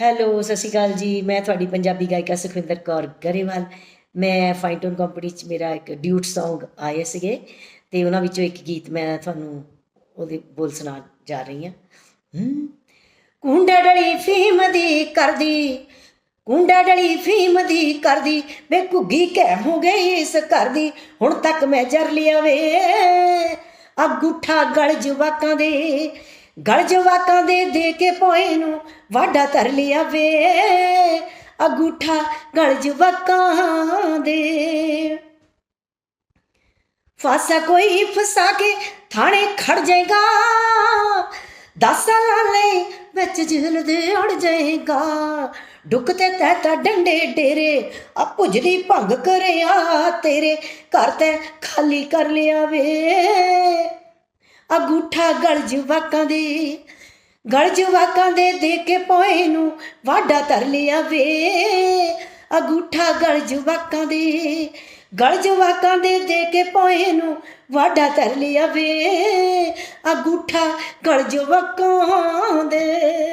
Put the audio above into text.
Hello, ਸਤਿ ਸ਼੍ਰੀ ਅਕਾਲ ਜੀ। ਮੈਂ ਤੁਹਾਡੀ ਪੰਜਾਬੀ ਗਾਇਕਾ ਸੁਖਵਿੰਦਰ ਕੌਰ ਗਰੇਵਾਲ। ਮੈਂ ਫਾਈਨਟੋਨ ਕੰਪਨੀ 'ਚ ਮੇਰਾ ਇੱਕ ਡਿਊਟ Song ਆਏ ਸੀਗੇ ਤੇ ਉਹਨਾਂ ਵਿੱਚੋਂ ਇੱਕ ਗੀਤ ਮੈਂ ਤੁਹਾਨੂੰ ਉਹਦੇ ਬੋਲ ਸੁਣਾ ਜਾ ਰਹੀ ਹਾਂ। ਕੁੰਡਾ ਡਲੀ ਫੀਮ ਦੀ ਕਰਦੀ, ਕੁੰਡਾ ਡਲੀ ਫੀਮ ਦੀ ਕਰਦੀ, ਵੇ ਘੁੱਗੀ ਕਹਿ ਹੋ ਗਈ ਇਸ ਘਰ ਦੀ, ਹੁਣ ਤੱਕ ਮੈਂ ਜਰ ਲਿਆ ਵੇ। ਅਗੂਠਾ ਗਲ ਜਵਾਕਾਂ ਦੇ ਗਲ ਜਵਾਕਾਂ ਦੇ ਦੇ ਕੇ ਪੋਏ ਨੂੰ ਵਾਡਾ ਧਰ ਲਿਆ ਵੇ। ਅਗੂਠਾ ਗਲ ਜਵਾਕਾਂ ਦੇ। ਫਾਸਾ ਕੋਈ ਫਸਾ ਕੇ ਥਾਣੇ ਖੜ ਜਾਏਗਾ। ਦਸ ਸਾਲਾਂ ਲਈ ਵਿੱਚ ਜੇਲ੍ਹ ਦੇ ਅੜ ਜਾਏਗਾ। ਡੁੱਕ ਤੇ ਤੈ ਤਾ ਡੰਡੇ ਡੇਰੇ, ਆ ਭੁਜਦੀ ਭੰਗ ਕਰਿਆ ਤੇਰੇ। ਘਰ ਤੇ ਖਾਲੀ ਕਰ ਲਿਆ ਵੇ। ਅਗੂਠਾ ਗਲ ਜਵਾਕਾਂ ਦੇ, ਗਲ ਜਵਾਕਾਂ ਦੇ ਦੇ ਕੇ ਪੋਏ ਨੂੰ ਵਾਡਾ ਧਰ ਲਿਆ ਵੇ। ਅਗੂਠਾ ਗਲ ਜਵਾਕਾਂ ਦੇ, ਗਲ ਜਵਾਕਾਂ ਦੇ ਦੇ ਕੇ ਪੋਏ ਨੂੰ ਵਾਡਾ ਧਰ ਲਿਆ ਵੇ। ਅਗੂਠਾ ਗਲ ਜਵਾਕਾਂ ਦੇ।